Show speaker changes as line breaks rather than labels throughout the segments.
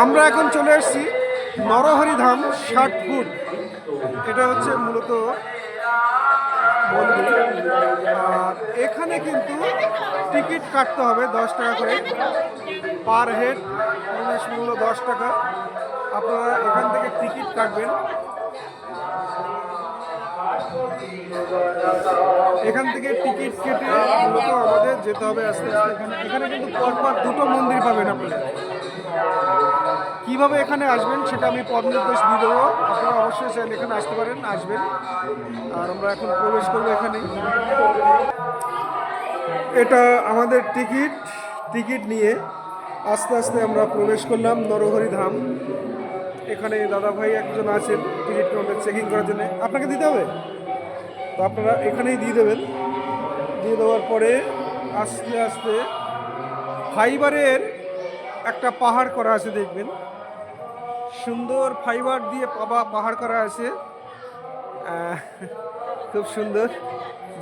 আমরা এখন চলে এসেছি নরহরিধাম ষাট ফুট। এটা হচ্ছে মূলত মন্দির। আর এখানে কিন্তু টিকিট কাটতে হবে দশ টাকা করে। পার হেড প্রবেশ মূল্য দশ টাকা। আপনারা এখান থেকে টিকিট কাটবেন। এখান থেকে টিকিট কেটে মূলত আমাদের যেতে হবে আস্তে আস্তে। এখানে এখানে কিন্তু পরপর দুটো মন্দির পাবেন আপনারা। কীভাবে এখানে আসবেন সেটা আমি পদ নির্দেশ দিয়ে দেবো। আপনারা অবশ্যই চাইলে এখানে আসতে পারেন, আসবেন। আর আমরা এখন প্রবেশ করব এখানে। এটা আমাদের টিকিট টিকিট নিয়ে আস্তে আস্তে আমরা প্রবেশ করলাম নরহরি ধাম। এখানে দাদা ভাই একজন আছেন টিকিট কাউন্টার চেকিং করার জন্য। আপনাকে দিতে হবে? তো আপনারা এখানেই দিয়ে দেবেন। দিয়ে দেওয়ার পরে আস্তে আস্তে ফাইবারের একটা পাহাড় করা আছে দেখবেন। সুন্দর ফাইবার দিয়ে পাবা পাহাড় করা আছে। খুব সুন্দর।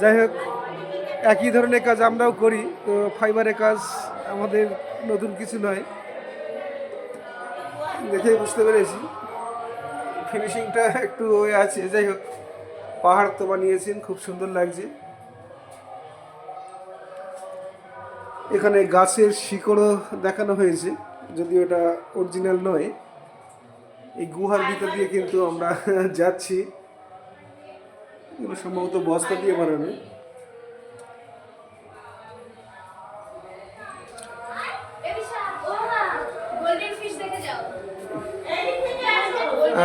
যাই হোক, একই ধরনের কাজ আমরাও করি, তো ফাইবারের কাজ আমাদের নতুন কিছু নয়। দেখে বুঝতে পেরেছি। ফিনিশিংটা একটু ওই আছে। যাই হোক, পাহাড় তো বানিয়েছেন, খুব সুন্দর লাগছে। এখানে গাছের শিকড়ও দেখানো হয়েছে, যদিও এটা অরিজিনাল নয়। এই গুহার ভিতর দিয়ে কিন্তু আমরা যাচ্ছি। সম্ভবত বস্তা দিয়ে বানানো।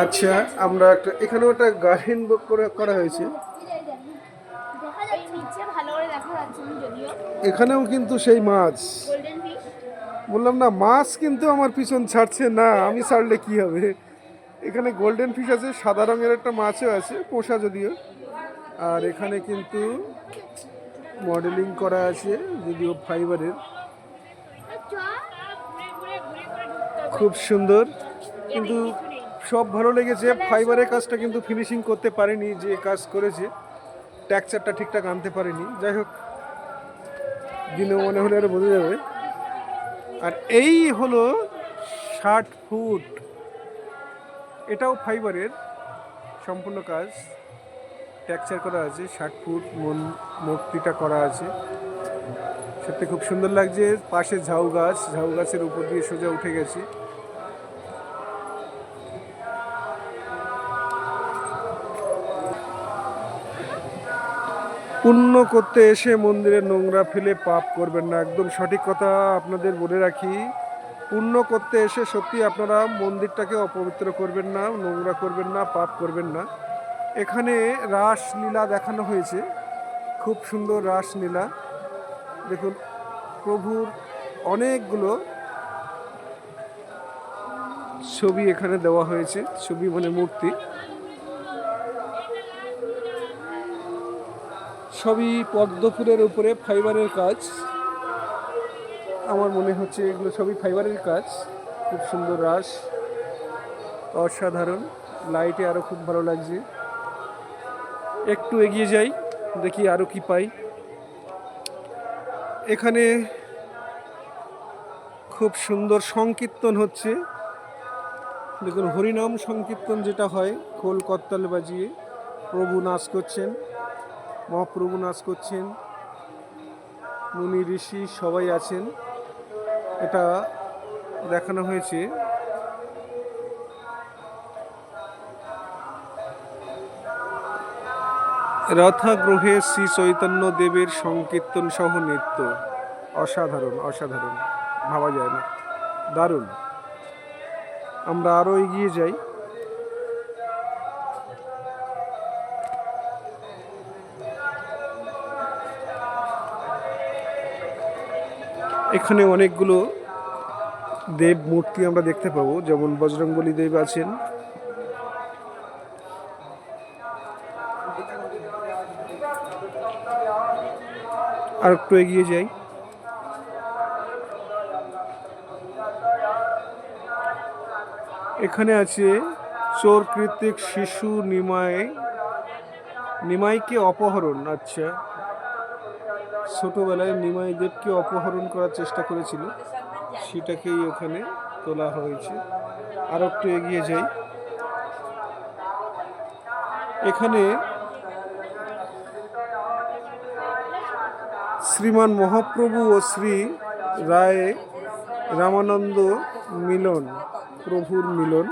আচ্ছা আমরা একটা এখানেও একটা গার্ডেন করে করা হয়েছে।
করে যদিও
এখানেও কিন্তু সেই মাছ। বললাম না, মাছ কিন্তু আমার পিছন ছাড়ছে না, আমি ছাড়লে কি হবে? এখানে গোল্ডেন ফিশ আছে, সাদা রঙের একটা মাছও আছে, পোষা যদিও। আর এখানে কিন্তু মডেলিং করা আছে, যদিও ফাইবারের খুব সুন্দর। কিন্তু সব ভালো লেগেছে ফাইবারের কাজটা কিন্তু ফিনিশিং করতে পারেনি, যে কাজ করেছে ট্যাক্সারটা ঠিকঠাক আনতে পারেনি। যাই হোক দিনে মনে হলে আরও বোঝা যাবে। আর এই হলো ষাট ফুট। এটাও ফাইবারের সম্পূর্ণ কাজ। ট্যাকচার করা আছে, ষাট ফুট, মন, মূর্তিটা করা আছে। সত্যি খুব সুন্দর লাগছে, পাশে ঝাউ গাছ, ঝাউ গাছের উপর দিয়ে সোজা উঠে গেছে। পুণ্য করতে এসে মন্দিরে নোংরা ফেলে পাপ করবেন না, একদম সঠিক কথা আপনাদের বলে রাখি। পুণ্য করতে এসে সত্যি আপনারা মন্দিরটাকে অপবিত্র করবেন না, নোংরা করবেন না, পাপ করবেন না। এখানে রাসলীলা দেখানো হয়েছে। খুব সুন্দর রাসলীলা। দেখুন, প্রভুর অনেকগুলো ছবি এখানে দেওয়া হয়েছে, ছবি মানে মূর্তি। সবই পদ্মফুলের উপরে ফাইবারের কাজ। আমার মনে হচ্ছে এগুলো সবই ফাইবারের কাজ। খুব সুন্দর রাস। অসাধারণ। লাইটে আরও খুব ভালো লাগছে। একটু এগিয়ে যাই, দেখি আরও কি পাই। এখানে খুব সুন্দর সংকীর্তন হচ্ছে। দেখুন, হরিনাম সংকীর্তন যেটা হয়, খোল করতাল বাজিয়ে প্রভু নাচ করছেন, মহাপ্রভু নাচ করছেন, মুনি, ঋষি সবাই আছেন। এটা দেখানো হয়েছে। রথা গ্রহে শ্রী চৈতন্য দেবের সংকীর্তন সহ নৃত্য। অসাধারণ অসাধারণ। ভাবা যায় না। দারুণ। আমরা আরও এগিয়ে যাই। এখানে অনেকগুলো দেব মূর্তি আমরা দেখতে পাবো, যেমন বজরংবলী দেব আছেন। আর একটু এগিয়ে যাই। এখানে আছে, চোর কৃতিক শিশু নিমাই নিমাইকে অপহরণ আচ্ছা। ছোটবেলায় নিমাই দেবকে অপহরণ করার চেষ্টা করেছিল। সেটাকেই ওখানে তোলা হয়েছে। আর একটু এগিয়ে যাই। এখানে শ্রীমান মহাপ্রভু ও শ্রী রায় রামানন্দ মিলন, প্রভুর মিলন।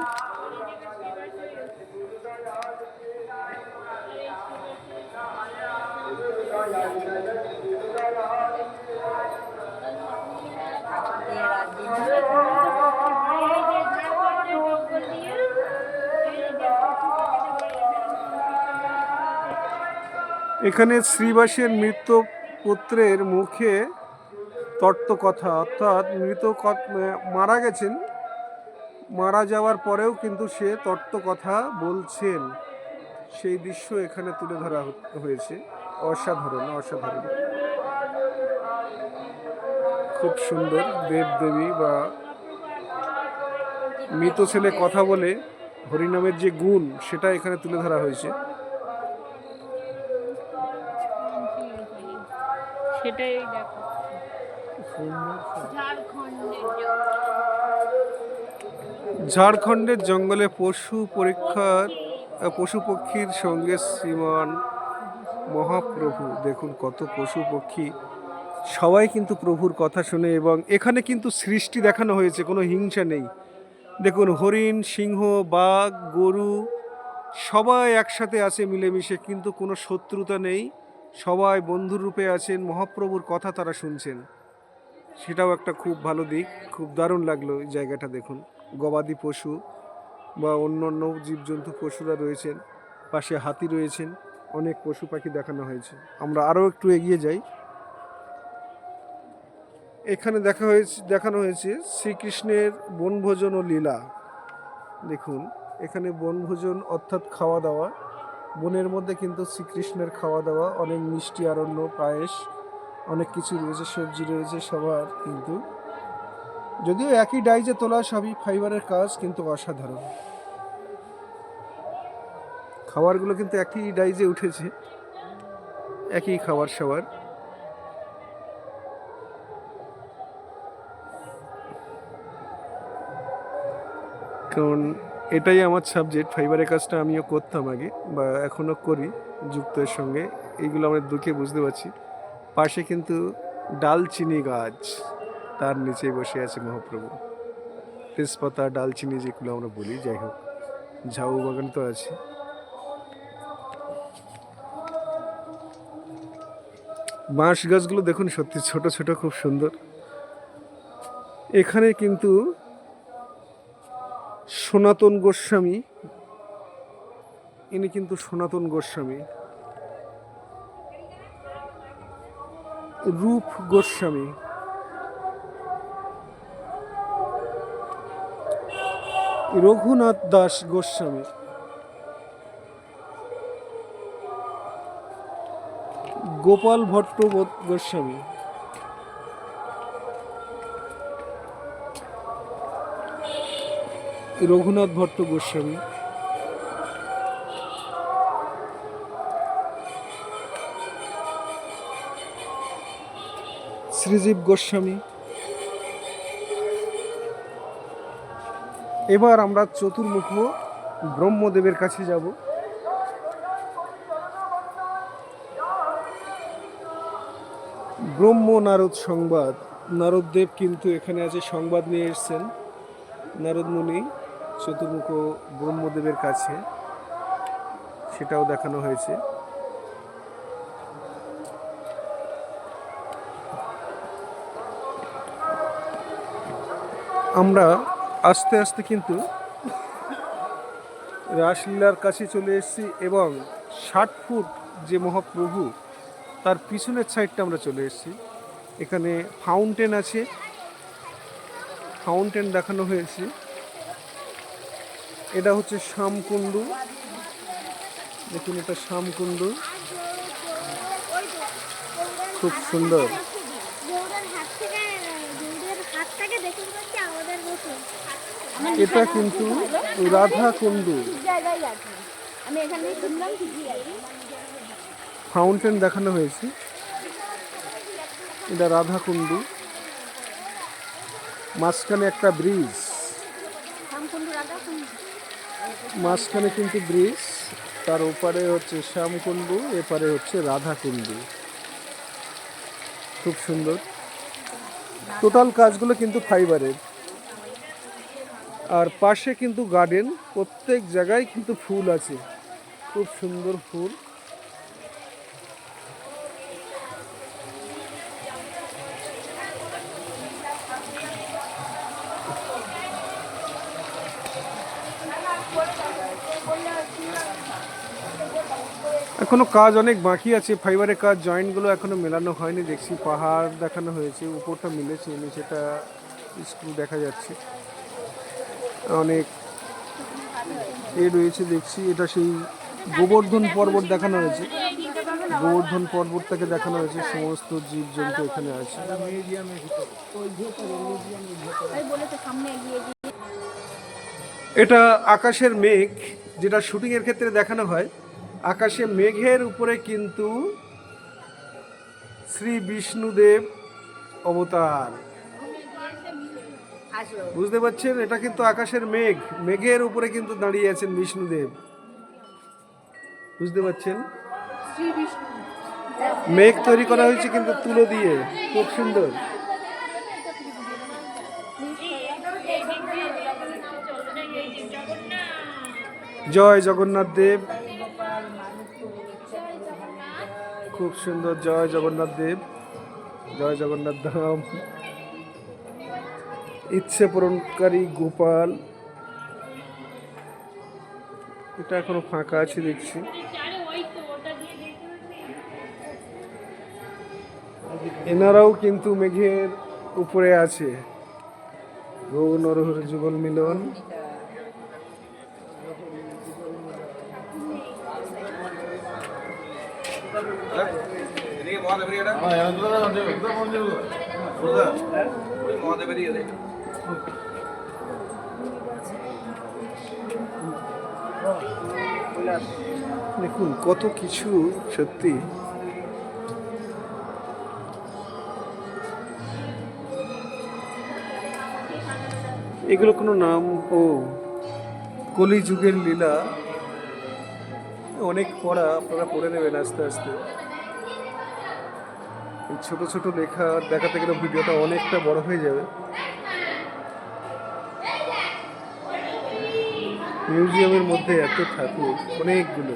এখানে শ্রীবাসের মৃত পুত্রের মুখে তত্ত্ব কথা অর্থাৎ মৃত মারা গেছেন। মারা যাওয়ার পরেও কিন্তু সে তত্ত্ব কথা বলছেন। সেই দৃশ্য এখানে তুলে ধরা হয়েছে। অসাধারণ অসাধারণ। খুব সুন্দর দেব দেবী বা মৃত ছেলে কথা বলে হরিনামের যে গুণ, সেটা এখানে তুলে ধরা হয়েছে।
সেটাই ঝাড়খণ্ডের
জঙ্গলে। পশু পরীক্ষার পশু পক্ষীর সঙ্গে শ্রীমান মহাপ্রভু। দেখুন কত পশু পক্ষী। সবাই কিন্তু প্রভুর কথা শুনে এবং এখানে কিন্তু সৃষ্টি দেখানো হয়েছে, কোনো হিংসা নেই। দেখুন হরিণ, সিংহ, বাঘ, গরু, সবাই একসাথে আছে মিলেমিশে, কিন্তু কোনো শত্রুতা নেই। সবাই বন্ধুর রূপে আছেন, মহাপ্রভুর কথা তারা শুনছেন। সেটাও একটা খুব ভালো দিক, খুব দারুণ লাগল এই জায়গাটা দেখুন। গবাদি পশু বা অন্য অন্য জীবজন্তু পশুরা রয়েছেন, পাশে হাতি রয়েছেন, অনেক পশু পাখি দেখানো হয়েছে। আমরা আরও একটু এগিয়ে যাই। এখানে দেখা হয়েছে, দেখানো হয়েছে শ্রীকৃষ্ণের বনভোজন ও লীলা। দেখুন, এখানে বনভোজন অর্থাৎ খাওয়া দাওয়া। বনের মধ্যে কিন্তু শ্রীকৃষ্ণের খাওয়া দাওয়া, অনেক মিষ্টি আরণ্য, পায়েস, অনেক কিছু রয়েছে, সবজি রয়েছে, সবার কিন্তু। যদিও একই ডাইজে তোলা সবই ফাইবারের কাজ, কিন্তু অসাধারণ। খাবারগুলো কিন্তু একই ডাইজে উঠেছে, একই খাবার সবার। কারণ এটাই আমার সাবজেক্ট ফাইবারের কাজটা আমিও করতাম আগে বা এখনও করি যুক্তের সঙ্গে। এইগুলো আমরা দুঃখে বুঝতে পারছি। পাশে কিন্তু ডালচিনি গাছ, তার নিচে বসে আছে মহাপ্রভু। তেজপাতা, ডালচিনি যেগুলো আমরা বলি, যাই হোক, ঝাউ বাগান তো আছে। বাঁশ গাছগুলো দেখুন সত্যি ছোট ছোট, খুব সুন্দর। এখানে কিন্তু সনাতন গোস্বামী ইনি কিন্তু সনাতন গোস্বামী। রূপ গোস্বামী। রঘুনাথ দাস গোস্বামী। গোপাল ভট্ট গোস্বামী। রঘুনাথ ভট্ট গোস্বামী। শ্রীজীব গোস্বামী। এবার আমরা চতুর্মুখ ব্রহ্মদেবের কাছে যাব। ব্রহ্ম নারদ সংবাদ। নারদদেব কিন্তু এখানে আছে সংবাদ নিয়ে এসেছেন। নারদ মুনি। চতুর্মুখ ব্রহ্মদেবের কাছে সেটাও দেখানো হয়েছে। আমরা আস্তে আস্তে কিন্তু রাসলীলার কাছে চলে এসেছি এবং ষাট ফুট যে মহাপ্রভু, তার পিছনের সাইডটা আমরা চলে এসেছি। এখানে ফাউন্টেন আছে। ফাউন্টেন দেখানো হয়েছে। এটা হচ্ছে শ্যামকুণ্ডু। দেখুন এটা শ্যামকুণ্ডু। খুব সুন্দর। এটা কিন্তু রাধা কুণ্ডু ফাউন্টেন দেখানো হয়েছে। এটা রাধা কুণ্ডু মাঝখানে একটা ব্রিজ
শ্যামকুণ্ড রাধা কুণ্ড
মাঝখানে কিন্তু ব্রিজ, তার ওপারে হচ্ছে শ্যামকুণ্ডু, এপারে হচ্ছে রাধাকুণ্ডু। খুব সুন্দর। টোটাল কাজগুলো কিন্তু ফাইবারের আর পাশে কিন্তু গার্ডেন প্রত্যেক জায়গায় কিন্তু ফুল আছে। খুব সুন্দর ফুল। এখনও কাজ অনেক বাকি আছে, ফাইবারের কাজ, জয়েন্টগুলো এখনও মেলানো হয়নি, দেখছি পাহাড় দেখানো হয়েছে, উপরটা মিলেছে, নিচেটা স্ক্রু দেখা যাচ্ছে। অনেক এ রয়েছে, দেখছি, এটা সেই গোবর্ধন পর্বত দেখানো হয়েছে। গোবর্ধন পর্বতটাকে দেখানো হয়েছে, সমস্ত জীবজন্তু এখানে আছে। এটা আকাশের মেঘ, যেটা শুটিংয়ের ক্ষেত্রে দেখানো হয়। আকাশে মেঘের উপরে কিন্তু শ্রী বিষ্ণুদেব অবতার। বুঝতে পারছেন? এটা কিন্তু আকাশের মেঘ। মেঘের উপরে কিন্তু দাঁড়িয়ে আছেন বিষ্ণুদেব। বুঝতে পারছেন? মেঘ তৈরি করা হয়েছে কিন্তু তুলো দিয়ে। খুব সুন্দর। জয় জগন্নাথ দেব। খুব সুন্দর জয় জগন্নাথ দেব। জয় জগন্নাথ ধাম। ইচ্ছে পূরণকারী গোপাল। এটা এখনও ফাঁকা আছে, দেখছি। এনারাও কিন্তু মেঘের উপরে আছে। গৌ নরহর যুগল মিলন। দেখুন, কত কিছু সত্যি। এগুলো কোনো নাম ও কলিযুগের লীলা, অনেক পড়া আপনারা পড়ে নেবেন আস্তে আস্তে। ছোট ছোট লেখা দেখাতে গেলে ভিডিওটা অনেকটা বড় হয়ে যাবে। মিউজিয়ামের মধ্যে এত ঠাকুর, অনেকগুলো।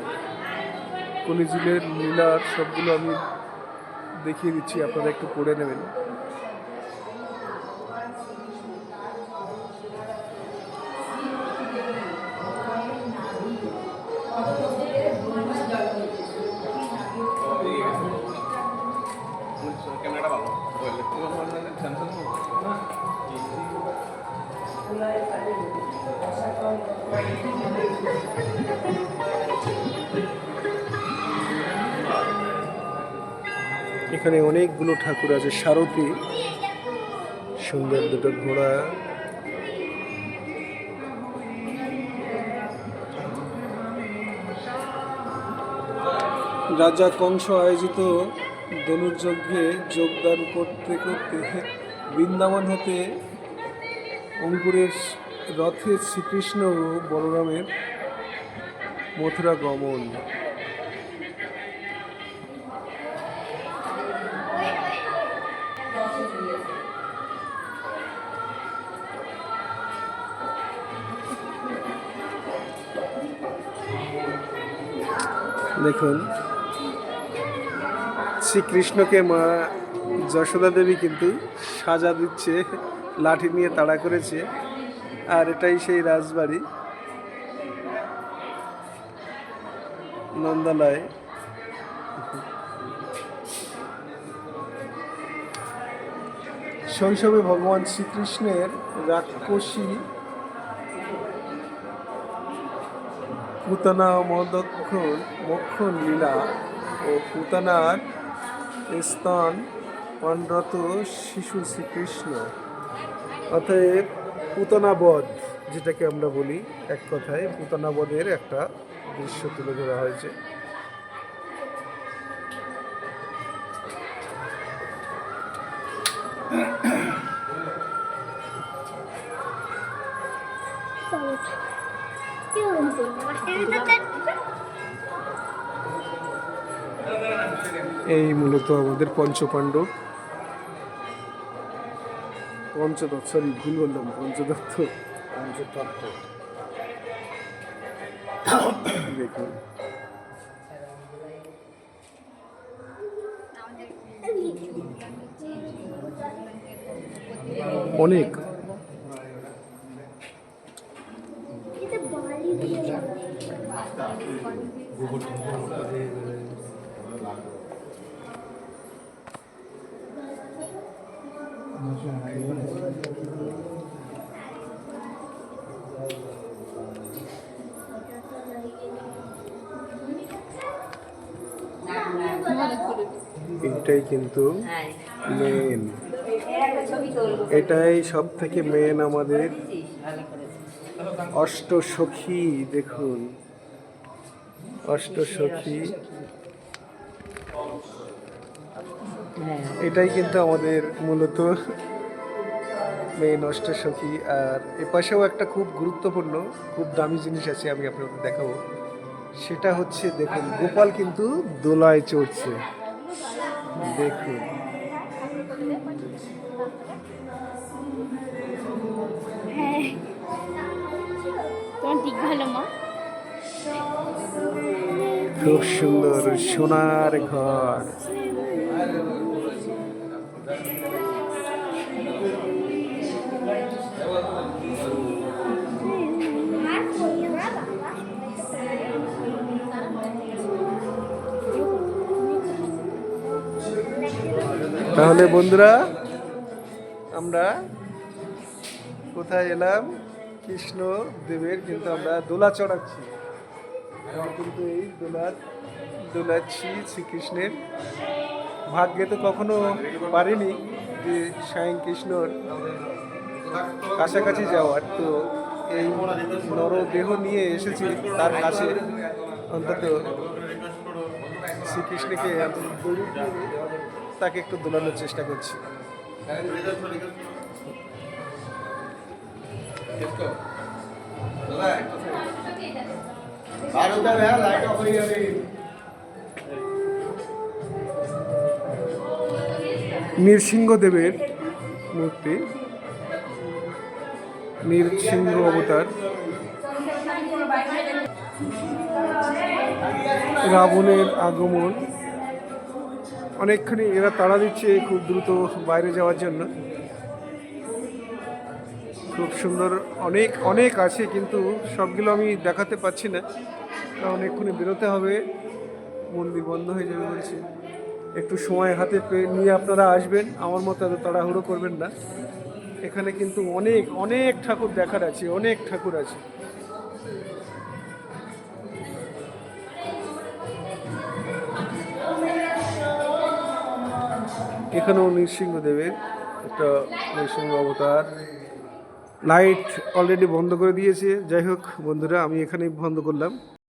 কলিজিলের লীলার সবগুলো আমি দেখিয়ে দিচ্ছি, আপনারা একটু পড়ে নেবেন। এখানে অনেকগুলো ঠাকুর আছে। সারথি, সুন্দর দুটো ঘোড়া। রাজা কংস আয়োজিত ধনুর্যজ্ঞে যোগদান করতে করতে বৃন্দাবন হতে অঙ্কুরের রথে শ্রীকৃষ্ণ ও বলরামের মথুরা গমন দেখুন, শ্রীকৃষ্ণকে মা যশোদা দেবী কিন্তু সাজা দিচ্ছে, লাঠি নিয়ে তাড়া করেছে, আর এটাই সেই রাজবাড়ি। নন্দালয়। শৈশবে ভগবান শ্রীকৃষ্ণের রাক্ষসী পুতনা মদক্ষণ, মক্ষণ লীলা ও পুতানার স্তন পানরত শিশু শ্রীকৃষ্ণ। অতএব পুতনাবধ, যেটাকে আমরা বলি এক কথায়, পুতনাবধের একটা দৃশ্য তুলে ধরা হয়েছে। এই মূলত আমাদের পঞ্চপাণ্ডব। পঞ্চদত্ত সরি ভুল বললাম পঞ্চদত্ত। পঞ্চতত্ত্ব। দেখুন। অনেক
এটা বালি দিয়ে
এটাই কিন্তু মেন এটাই সব থেকে মেন আমাদের অষ্টসখী দেখুন। অষ্টসখী। এটাই কিন্তু আমাদের মূলত মেন অষ্টসখী আর এপাশেও একটা খুব গুরুত্বপূর্ণ খুব দামি জিনিস আছে আমি আপনাদের দেখাবো। সেটা হচ্ছে দেখুন গোপাল কিন্তু দোলায় চড়ছে। দেখুন।
হ্যাঁ।
খুব সুন্দর সোনার ঘর। তাহলে বন্ধুরা, আমরা কোথায় এলাম? কৃষ্ণ দেবের কিন্তু আমরা দোলা চড়াচ্ছি। কিন্তু এই দোলা দোলাচ্ছি শ্রীকৃষ্ণের। ভাগ্যে তো কখনো পারিনি যে স্বয়ং কৃষ্ণর কাছাকাছি যাওয়ার। তো এই নরদেহ নিয়ে এসেছি তার কাছে। অন্তত শ্রীকৃষ্ণকে তাকে একটু দোলানোর চেষ্টা করছি। নৃসিংহদেবের মূর্তি। নৃসিংহ অবতার। রাবণের আগমন। অনেকখানি এরা তাড়া দিচ্ছে খুব দ্রুত বাইরে যাওয়ার জন্য। খুব সুন্দর অনেক অনেক আছে কিন্তু সবগুলো আমি দেখাতে পাচ্ছি না। কারণ এক্ষুনি বেরোতে হবে মন্দির বন্ধ হয়ে যাবে বলছে। একটু সময় হাতে নিয়ে আপনারা আসবেন, আমার মতো এত তাড়াহুড়ো করবেন না। এখানে কিন্তু অনেক অনেক ঠাকুর দেখার আছে, অনেক ঠাকুর আছে। এখানেও নৃসিংহদেবের একটা নৃসিংহ অবতার। লাইট অলরেডি বন্ধ করে দিয়েছে। যাই হোক, বন্ধুরা, আমি এখানেই বন্ধ করলাম।